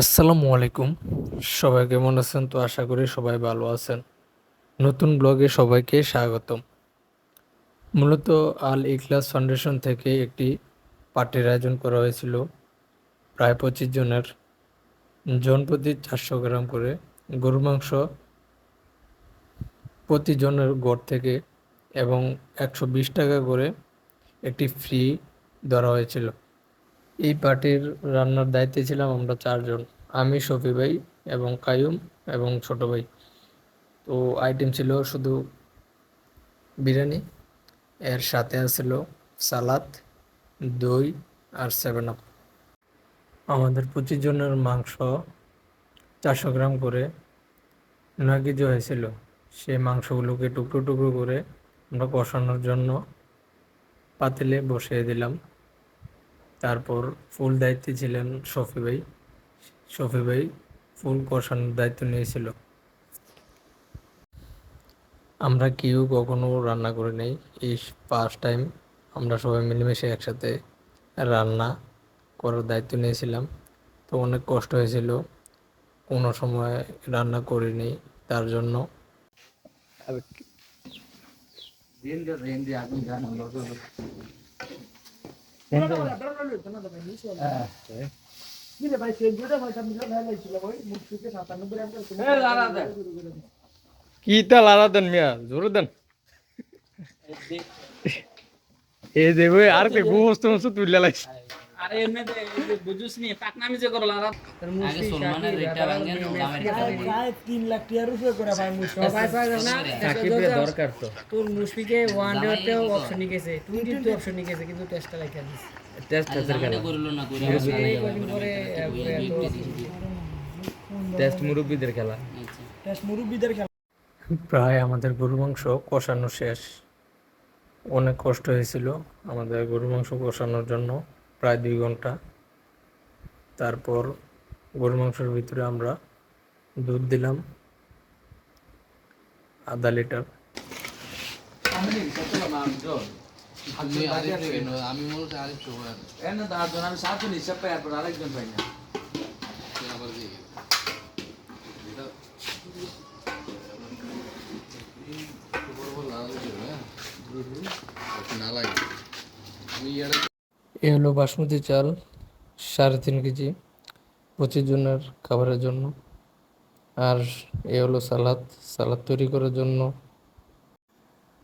আসসালামু আলাইকুম। সবাই কেমন আছেন? তো আশা করি সবাই ভালো আছেন। নতুন ব্লগে সবাইকে স্বাগতম। মূলত আল ইখলাস ফাউন্ডেশন থেকে একটি পার্টির আয়োজন করা হয়েছিল। প্রায় পঁচিশ জনের। জন প্রতি চারশো গ্রাম করে গরু মাংস প্রতিজনের গড় থেকে এবং একশো বিশ টাকা করে একটি ফ্রি ধরা হয়েছিল। এই পার্টির রান্নার দায়িত্বে ছিলাম আমরা চারজন। আমি, শফি ভাই এবং কায়ুম এবং ছোট ভাই। তো আইটেম ছিল শুধু বিরিয়ানি, এর সাথে আছিল সালাদ, দই আর সেভেন আপ আমাদের পঁচিশ জনের মাংস চারশো গ্রাম করে নয় কেজি হয়েছিল সেই মাংসগুলোকে টুকরো টুকরো করে আমরা কষানোর জন্য পাতিলে বসিয়ে দিলাম। তারপর ফুল দায়িত্বে ছিলেন শফি ভাই। শফি ভাই ফুল কষানোর দায়িত্ব নিয়েছিল। আমরা কেউ কখনো রান্না করে নেই। এই ফার্স্ট টাইম আমরা সবাই মিলেমিশে একসাথে রান্না করার দায়িত্ব নিয়েছিলাম। তো অনেক কষ্ট হয়েছিল। কোনো সময় রান্না করিনি তার জন্য। কি তাল আলা দেন মিয়া জোরে দেন। এ দেবে আর কে গোস্ত তুইলা লাইছে আরে এমনি বুঝুস নি পাকনামি যে করলা আগে সলমানের রেটটা ভাঙেন দামের দরকার তো? তোর মুশফিকে ওয়ান ডে তেও অপশন নিকেছে টোয়েন্টি টু অপশন নিকেছে কিন্তু টেস্টটা রাখা দিস টেস্ট দামে করল না করে এই কদিন পরে টেস্ট মুরব্বীদের খেলা। আচ্ছা। টেস্ট মুরব্বিদের খেলা। প্রায় আমাদের গরু মাংস কষানো শেষ। অনেক কষ্ট হয়েছিল আমাদের গরু মাংস কষানোর জন্য। প্রায় দুই ঘণ্টা। তারপর গরু মাংসের ভিতরে আমরা দুধ দিলাম, আধা লিটার। হ্যাঁ। ওকে না লাগে এ হলো বাসমতি চাল, সাড়ে তিন কেজি, পঁচিশ জনের খাবারের জন্য। আর এ হলো সালাদ সালাদ তৈরি করার জন্য।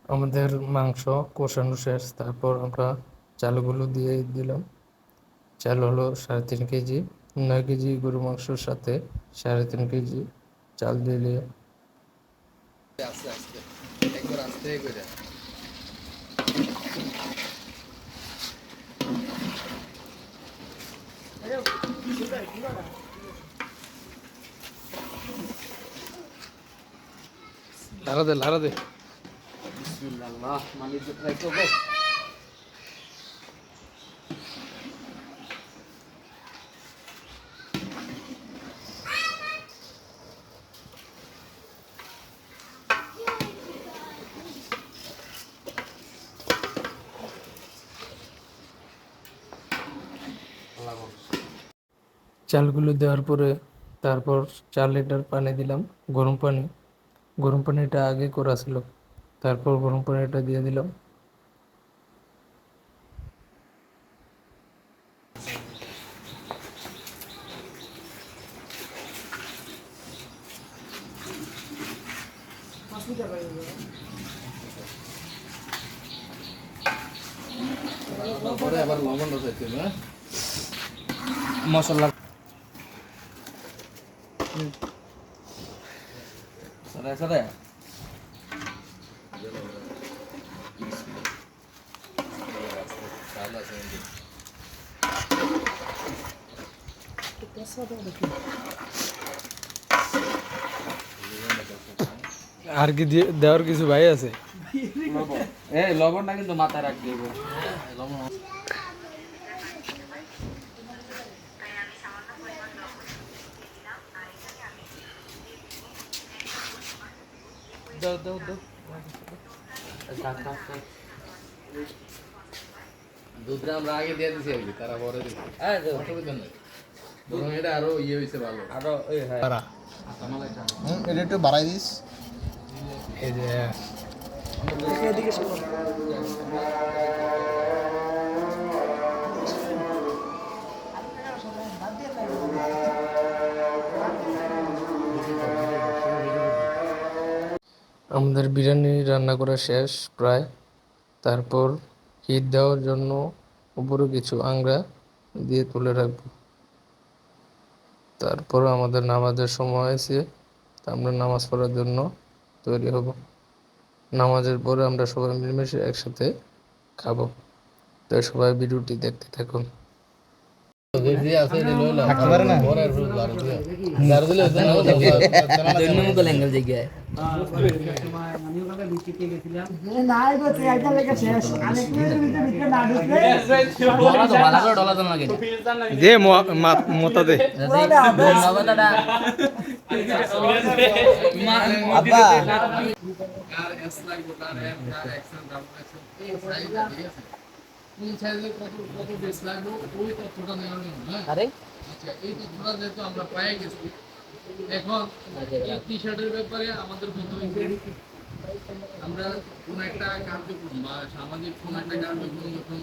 আমাদের মাংস কষানো শেষ, তারপর আমরা চালগুলো দিয়ে দিলাম। চাল হলো সাড়ে তিন কেজি, নয় কেজি গরু মাংসর সাথে সাড়ে তিন কেজি চাল দিয়ে আস্তে আস্তে একবার আস্তে লাড়া দে লাড়া দে। চালগুলো দেওয়ার পরে তারপর চার লিটার পানি দিলাম গরম পানি। গরম পানিটা আগে করা ছিল তারপর গরম পানিটা দিয়ে দিলাম হ্যাঁ? মশলা সাদা সাদা চাল আছে কিন্তু। আর কি দিয়ে- দেওয়ার কিছু ভাই আছে এ লবণটা কিন্তু মাথায় রাখতে হবে লবণ দাও দাও দাও। দুধটা আমরা আগে দিয়ে দিছি আর তারা পরে দাও। অসুবিধা নেই। দুধ এটা আরও ইয়ে হয়েছে ভালো। আরও হ্যাঁ। তারা। হুম, এটা একটু বাড়াই দিস। এই যে আমাদের বিরিয়ানি রান্না করা শেষ প্রায়। তারপর হিট দেওয়ার জন্য উপরে কিছু আংরা দিয়ে তুলে রাখব। তারপর আমাদের নামাজের সময় হয়েছে আমরা নামাজ পড়ার জন্য তৈরি হব। নামাজের পরে আমরা সবাই মিলেমিশে একসাথে খাব। তাই সবাই ভিডিওটি দেখতে থাকুন। থাকতে পারে না যে মতা দে আব্বা কোন সাইজে কত কত বেস লাগবে ওই তথ্যটা নেওয়ার জন্য হ্যাঁ? আরে? আচ্ছা এই তথ্যটা যেহেতু আমরা পেয়ে গেছি এখন এই টি শার্টের ব্যাপারে আমাদের প্রথমে আমরা কোন একটা কার্যক্রম বা সামাজিক কোন একটা কার্যক্রম যখন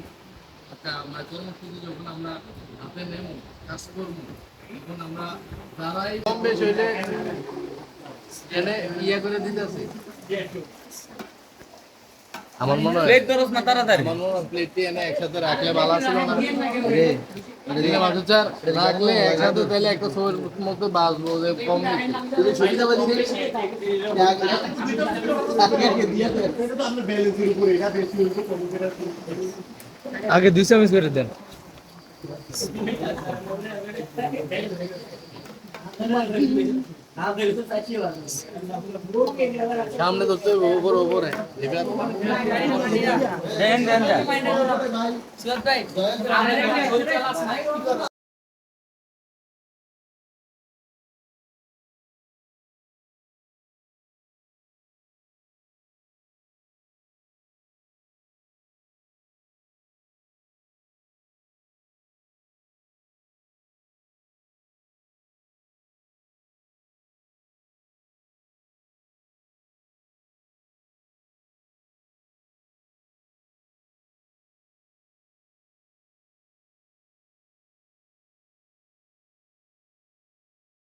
একটা মানে কর্মসূচি যখন আমরা হাতে নেব কাজ করব তখন আমরা যারাই কম বেশ হইলে এনে ইয়ে করে দিতেছি। আমার মনে হয় প্লেট দরস না তাড়াতাড়ি। আমার মনে হয় প্লেটটি এনে একসাথে রাখলে ভালো ছিল না? রে এদিকে মাসুদ স্যার রাখলে একসাথে তাহলে একটা ছবির মধ্যে বাঁচবো যে কম বেশি। আগে দুই চামচ করে দেন। সামনে তো ওপর ওপরে দেন